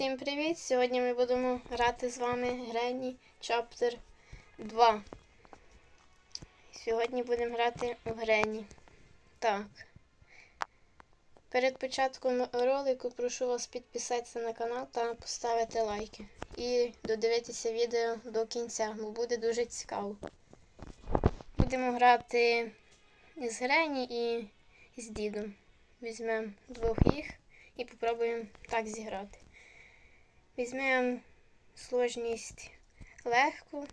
Всім привіт! Сьогодні ми будемо грати з вами Granny Chapter 2. Сьогодні будемо грати в Granny. Так. Перед початком ролику прошу вас підписатися на канал та поставити лайки. І додивитися відео до кінця, бо буде дуже цікаво. Будемо грати з Грені і з дідом. Візьмемо двох їх і попробуємо так зіграти. Візьмемо сложність легку,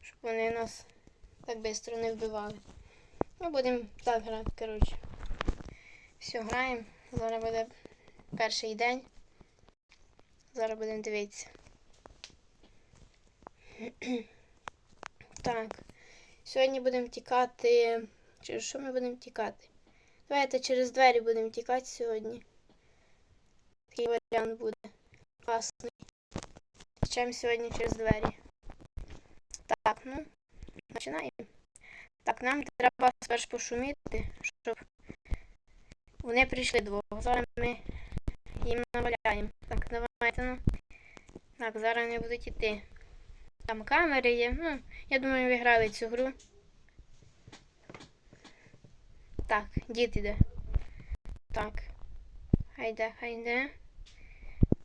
щоб вони нас так швидко не вбивали. Ми будемо так грати, коротше. Все, граємо. Зараз буде перший день. Зараз будемо дивитися. так. Сьогодні будемо тікати. Через що ми будемо тікати? Давайте через двері будемо тікати сьогодні. Такий варіант буде класний. Течемо сьогодні через двері. Так, ну, починаємо. Так, нам треба спершу пошуміти, щоб вони прийшли двох. Зараз ми їм наваляємо. Так, давайте, ну. Так, зараз вони будуть йти. Там камери є. Ну, я думаю, ви грали цю гру. Так, дід іде. Так. Хайде, хайде.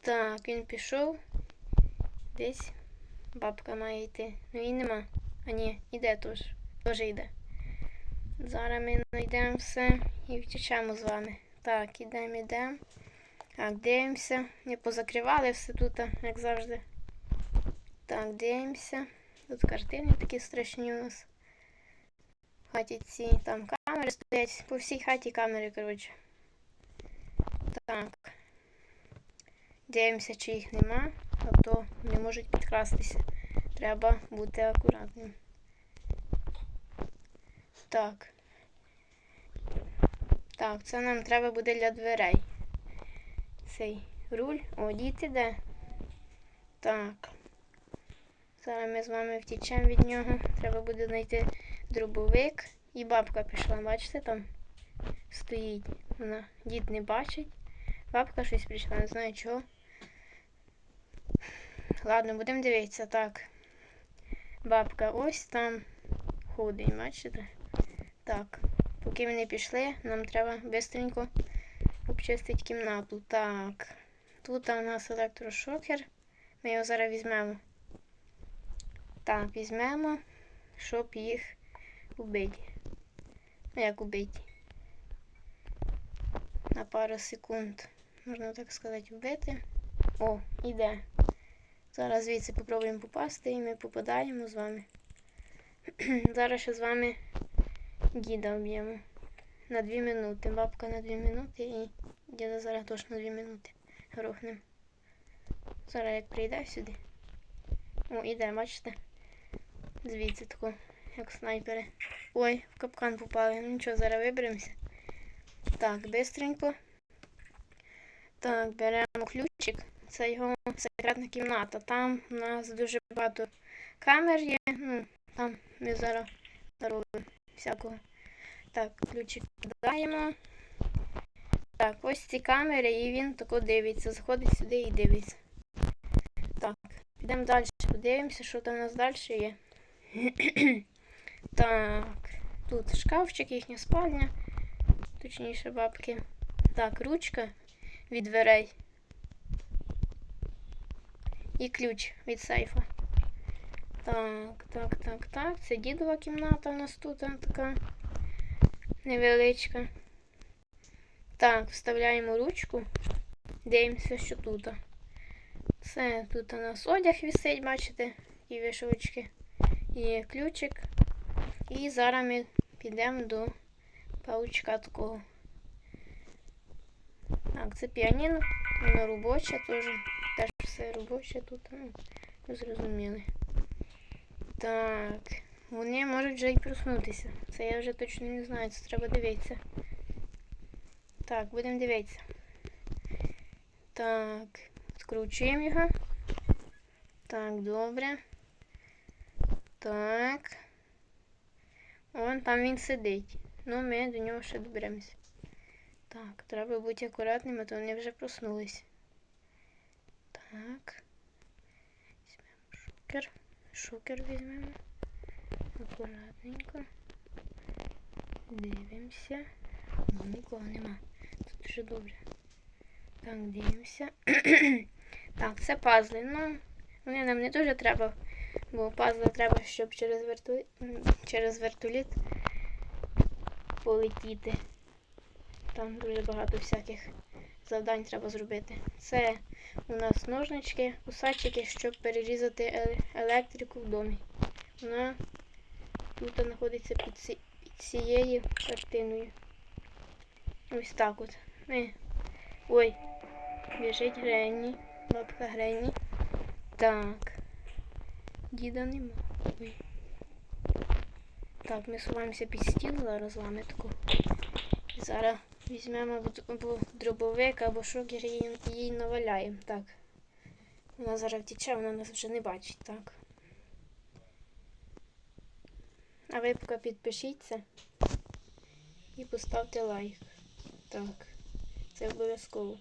Так, він пішов. Десь бабка має йти. Ну і нема. А ні, іде теж. Теж йде. Зараз ми знайдемо все і втічемо з вами. Так, ідемо, ідемо. Так, дивимося. Не позакривали все тут, як завжди. Так, дивимося. Тут картини такі страшні у нас. Хаті ці там камери стоять. По всій хаті камери, коротше. Так. Дивимося, чи їх нема, а то не можуть підкрастися. Треба бути акуратним. Так. Так, це нам треба буде для дверей. Цей руль. О, дід іде. Так. Зараз ми з вами втічемо від нього. Треба буде знайти дробовик. І бабка пішла, бачите, там стоїть. Вона дід не бачить. Бабка щось прийшла, не знаю чого. Ладно, будемо дивитися, так. Бабка ось там ходить, бачите? Так, поки вони пішли, нам треба швидко обчистити кімнату. Так, тут у нас електрошокер. Ми його зараз візьмемо. Так, візьмемо, щоб їх убити. Ну, як убити? На пару секунд, можна так сказати, вбити. О, іде. Зараз звідси попробуємо попасти і ми попадаємо з вами. Зараз ще з вами діда вб'ємо. На 2 минути. Бабка на 2 минути і діда зараз теж на 2 минути. Грохнемо. Зараз як прийде сюди. О, іде, бачите? Звідси тако, як снайпери. Ой, в капкан попали. Ну нічого, зараз виберемося. Так, бистренько. Так, беремо ключик. Це його секретна кімната. Там у нас дуже багато камер є. Ну, там ми зараз робимо всякого. Так, ключик кидаємо. Так, ось ці камери, і він тако дивиться. Заходить сюди і дивиться. Так, підемо далі, подивимося, що там у нас далі є. так, тут шкафчик, їхня спальня. Точніше, бабки. Так, ручка від дверей. І ключ від сейфа. Так, так, так, так. Це дідова кімната у нас тут така невеличка. Так, вставляємо ручку. Дивимося, що тут. Це тут у нас одяг висить, бачите, і вишивочки. І ключик. І зараз ми підемо до паучка такого. Так, це піаніно, воно робоче теж. Робоче тут, ну, зрозуміли. Так, вони можуть вже і проснутися. Це я вже точно не знаю, це треба дивитися. Так, будемо дивитися. Так, скручуємо його. Так, добре. Так. Вон там він сидить. Ну, ми до нього ще доберемося. Так, треба бути акуратним, а то вони вже проснулись. Так. Візьмемо шокер. Шокер візьмемо. Акуратненько. Дивимося. Ну, нікого нема. Тут дуже добре. Так, дивимося. так, це пазли. Ну, вони нам не дуже треба, бо пазли треба, щоб через вертоліт, через вертоліт полетіти. Там дуже багато всяких завдань треба зробити. Це у нас ножнички, кусачики, щоб перерізати електрику в домі. Вона тут знаходиться під, ці, під цією картиною. Ось так от. Ми. Ой, біжить Гренні. Бабка Гренні. Так. Діда нема. Ой. Так, ми суваємося під стіл зараз вами таку. Зараз візьмемо або дробовик, або шокер їй, їй наваляємо. Так. Вона зараз втіче, вона нас вже не бачить, так. А ви поки підпишіться і поставте лайк. Так. Це обов'язково.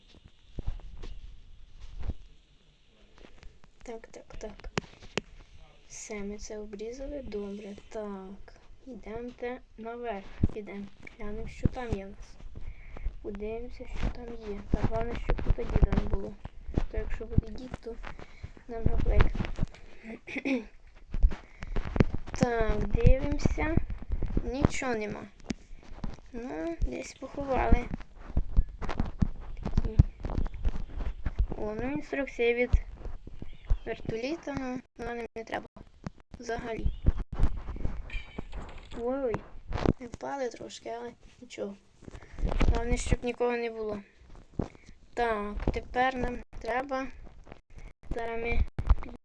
Так, так, так. Все, ми це обрізали. Добре. Так. Йдемте наверх. Підемо. Глянемо, що там є в нас. Подивимося, що там є. Так, головне, щоб тут діда не було. То якщо буде дід, то нам гаплик. Так, дивимося. Нічого нема. Ну, десь поховали. Такі. О, ну інструкція від вертоліта, ну, вона нам не треба. Взагалі. Ой, ми впали трошки, але нічого. Головне, щоб нікого не було. Так, тепер нам треба. Зараз ми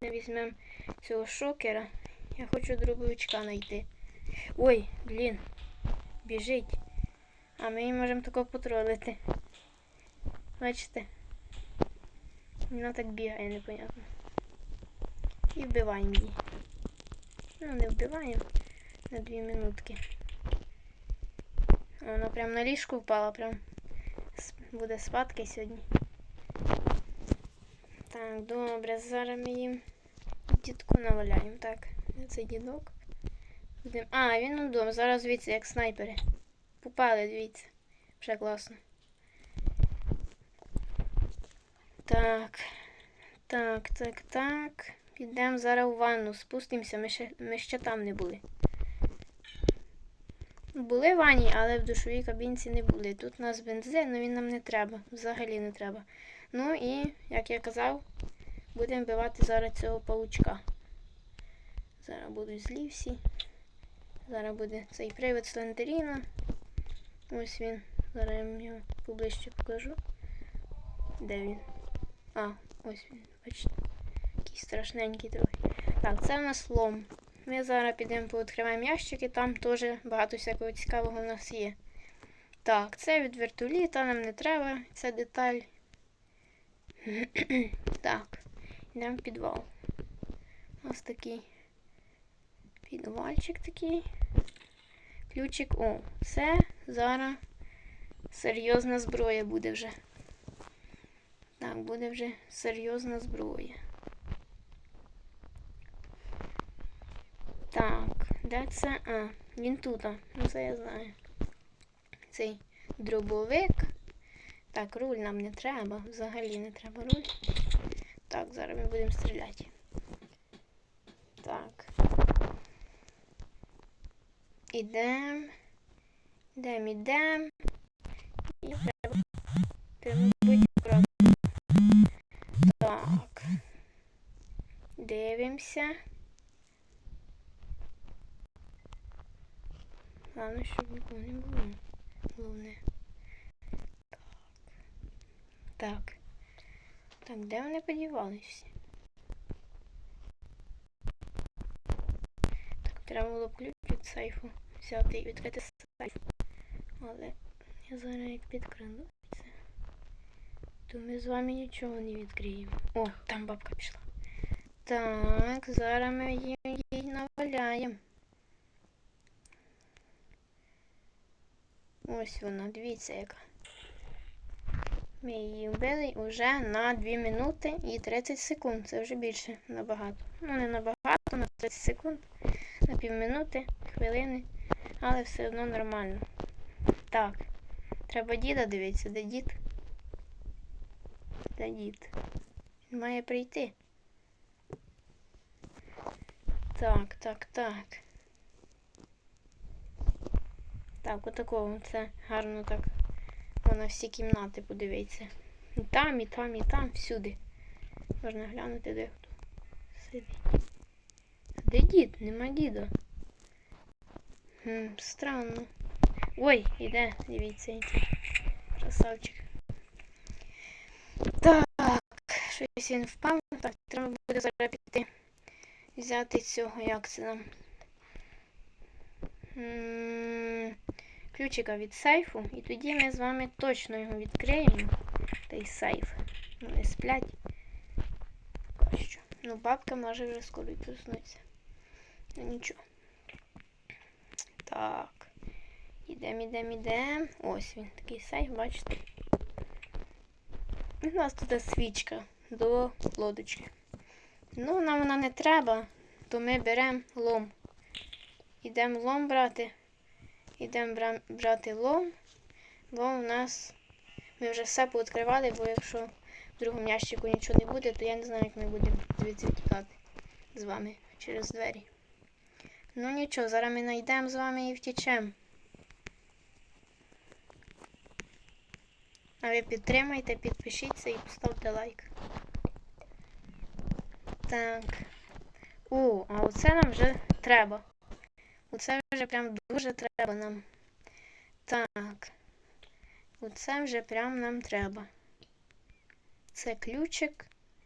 візьмемо цього шокера. Я хочу дробовичка знайти. Ой, блін, біжить. А ми її можемо тако потролити. Бачите? Вона так бігає, непонятно. І вбиваємо її. Ну, не вбиваємо на дві минутки. Вона прям на ліжку впала, прям буде спадки сьогодні. Так, добре, зараз ми їм дідку наваляємо. Так, цей дідок. А, він удома. Зараз дивіться, як снайпери. Попали, дивіться. Вже класно. Так. Так, так, так. Підемо зараз у ванну, спустимося, ми ще, ми ще там не були. Були в ванні, але в душовій кабінці не були. Тут у нас бензин, але він нам не треба. Взагалі не треба. Ну і, як я казав, будемо вбивати зараз цього паучка. Зараз будуть злі всі. Зараз буде цей привид Слендеріна. Ось він. Зараз я вам його поближче покажу. Де він? А, ось він, бачите. Який страшненький трохи. Так, це у нас лом. Ми зараз підемо пооткриваємо ящики, там теж багато всякого цікавого в нас є. Так, це від вертоліта, нам не треба, це деталь. так, йдемо в підвал. У нас такий підвальчик такий. Ключик. О, це зараз серйозна зброя буде вже. Так, буде вже серйозна зброя. Так, де це? А, він тут. Ну це я знаю. Цей дробовик. Так, руль нам не треба. Взагалі не треба руль. Так, зараз ми будемо стріляти. Так. Ідем. Ідем, ідем. І треба. Треба акуратно. Так. Дивимося. Главное, щоб нікого не було. Головне. Так. Так. Так, де вони подівались? Так, треба було б ключ від сейфу взяти і відкрити сейф. Але я зараз як підкрадуся, то ми з вами нічого не відкриємо. О, там бабка пішла. Так, зараз ми її наваляємо. Ось вона, дивіться яка. Ми її вбили вже на 2 минути і 30 секунд. Це вже більше набагато. Ну, не набагато, на 30 секунд, на півминути, хвилини, але все одно нормально. Так, треба діда дивитися, де дід? Де дід? Він має прийти. Так, так, так. Так, отакого це гарно так. Можна всі кімнати подивитися. І там, і там, і там, всюди. Можна глянути, де хто сидить. Де дід? Нема діда. Хм, странно. Ой, іде, дивіться, який красавчик. Так, щось він впав. Так, треба буде зараз піти. Взяти цього, як це нам. Ключика від сейфу, і тоді ми з вами точно його відкриємо. Той сейф. Вони сплять. Що. Ну, бабка може вже скоро й проснутися. Ну нічого. Так. Ідемо, ідемо, ідемо. Ось він, такий сейф, бачите. У нас тут свічка до лодочки. Ну, нам вона не треба, то ми беремо лом. Ідемо лом брати. Ідемо бра- брати лом. Лом у нас. Ми вже все пооткривали, бо якщо в другому ящику нічого не буде, то я не знаю, як ми будемо звідси втікати з вами через двері. Ну нічого, зараз ми знайдемо з вами і втічемо. А ви підтримайте, підпишіться і поставте лайк. Так. О, а оце нам вже треба. Оце вже прям дуже треба нам. Так. Оце вже прям нам треба. Це ключик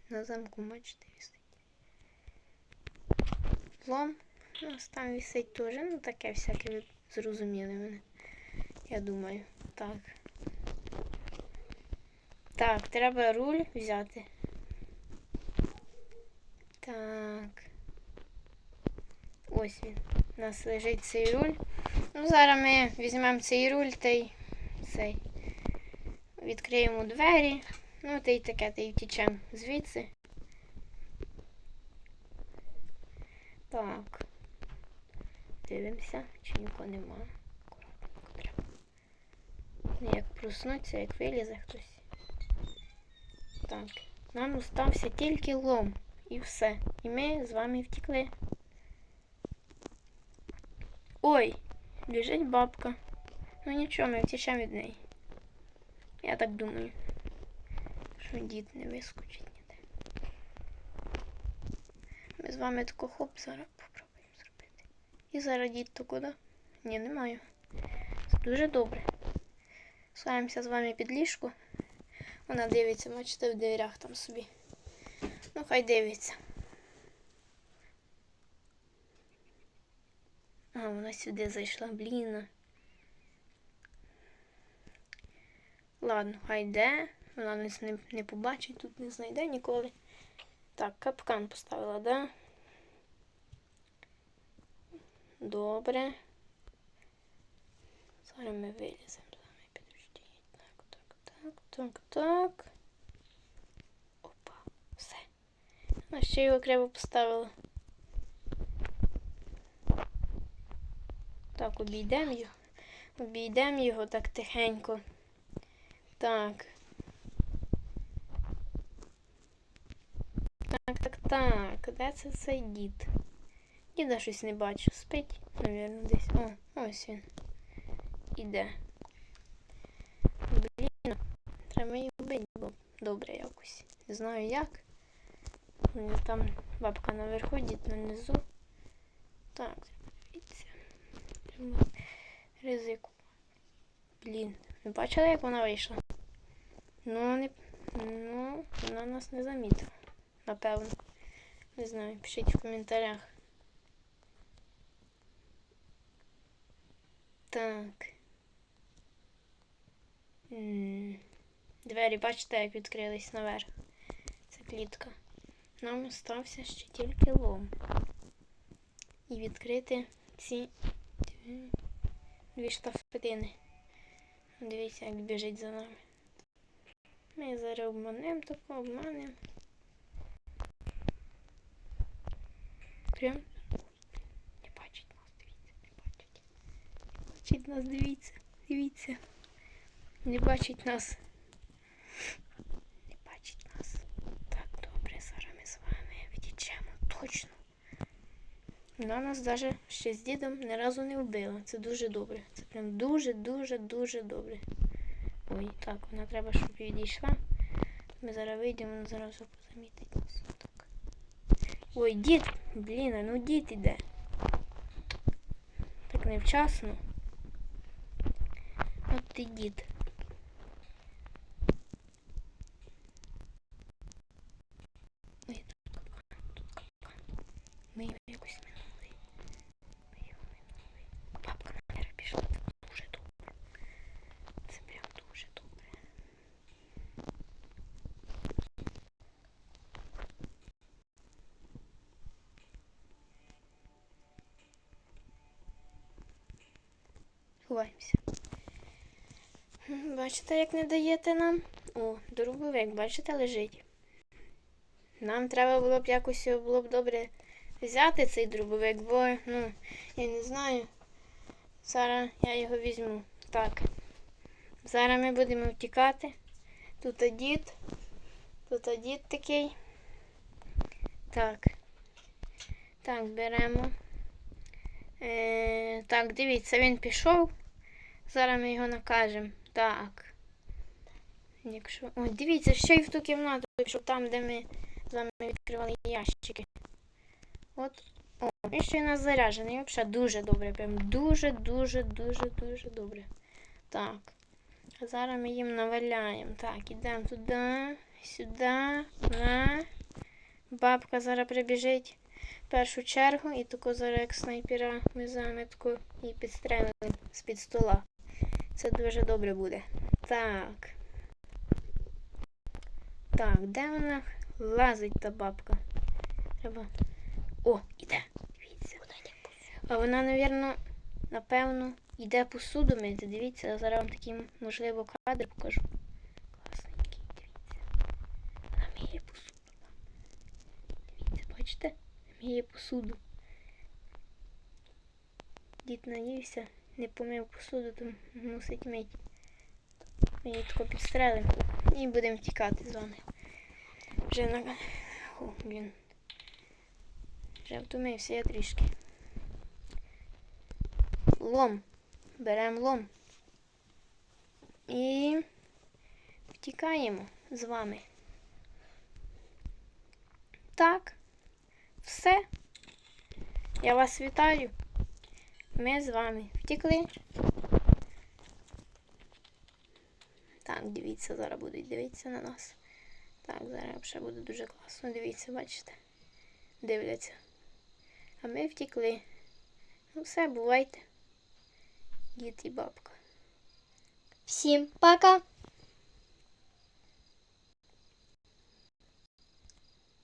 на замку, бачите, висить. Лом. У нас там висить теж. Ну таке всяке ви зрозуміли мене. Я думаю. Так. Так, треба руль взяти. Так. Ось він. У нас лежить цей руль. Ну, зараз ми візьмемо цей руль та й цей. Відкриємо двері. Ну, та й таке, та й втічемо звідси. Так. Дивимося, чи нікого нема. Акуратненько треба. Ну, Як проснуться, як вилізе хтось. Так. Нам остався тільки лом. І все. І ми з вами втекли. Ой, біжить бабка. Ну нічого, ми втічемо від неї. Я так думаю. Що дід не вискочить ніде. Ми з вами тако хоп, зараз попробуємо зробити. І зараз дід то куди? Ні, немає. Це дуже добре. Схаємося з вами під ліжко. Вона дивиться, бачите, в дверях там собі. Ну, хай дивиться. А, вона сюди зайшла, блін. Ладно, хай йде. Вона нас не, не побачить, тут не знайде ніколи. Так, капкан поставила, да? Добре. Зараз ми виліземо з вами, підождіть. Так, так, так, так, так. Опа, все. А ще його криво поставила. Так, обійдемо його. Обійдемо його так тихенько. Так. Так, так, так. Де це цей дід? Діда щось не бачу. Спить, навірно, десь. О, ось він. Іде. Блін. Треба її вбити, бо добре якось. Не знаю як. Там бабка наверху, дід нанизу. Так, ризику. Блін. Ви бачили, як вона вийшла? Ну, не... ну, вона нас не замітила. Напевно. Не знаю, пишіть в коментарях. Так. Двері, бачите, як відкрились наверх. Це клітка. Нам остався ще тільки лом. І відкрити ці дві, штафетини. Дивіться, як біжить за нами. Ми зараз обманемо тако, обманемо. Прям не бачить нас, дивіться, не бачить. Не бачить нас, дивіться, дивіться. Не бачить нас. Не бачить нас. Так, добре, зараз ми з вами відійдемо точно. Вона нас навіть ще з дідом ні разу не вбила. Це дуже добре. Це прям дуже-дуже дуже добре. Ой, так, вона треба, щоб відійшла. Ми зараз вийдемо, вона зараз замітить нас. Так. Ой, дід! Блін, а ну дід іде. Так невчасно. От ти дід. Ой, тут капкан, тут капкан. Ми його якось минули. Ми його минули. Бабка наверх пішла. Це дуже добре. Це прям дуже добре. Ховаємося. М, Бачите, як не даєте нам? О, дробовик, бачите, лежить. Нам треба було б якось було б добре взяти цей дробовик, бо, ну, я не знаю. Зараз я його візьму. Так. Зараз ми будемо втікати. Тут дід. Тут дід такий. Так. Так, беремо. Е, так, дивіться, він пішов. Зараз ми його накажемо. Так. Якщо. О, дивіться, ще й в ту кімнату пішов там, де ми з вами відкривали ящики. От. О, він ще й у нас заряджений. Взагалі дуже добре. Прям дуже, дуже, дуже, дуже добре. Так. А зараз ми їм наваляємо. Так, ідемо туди, сюди, на. Бабка зараз прибіжить в першу чергу і тако зараз як снайпера ми вами і підстрелимо з-під стола. Це дуже добре буде. Так. Так, де вона лазить та бабка? Треба. О, іде. Дивіться. А вона, напевно, напевно, йде посуду мити. Дивіться, я зараз вам такий, можливо, кадр покажу. Класненький, дивіться. Вона миє посуду. Дивіться, бачите? Миє посуду. Дід наївся, не помив посуду, то мусить мити. Ми її тако підстрелимо і будемо тікати з вами. Вже на. О, блін. Вже втомився я трішки. Лом. Беремо лом. І втікаємо з вами. Так. Все. Я вас вітаю. Ми з вами втекли. Так, дивіться, зараз будуть дивитися на нас. Так, зараз ще буде дуже класно. Дивіться, бачите? Дивляться. А ми втекли. Ну все, бувайте. Дід і бабка. Всім пока!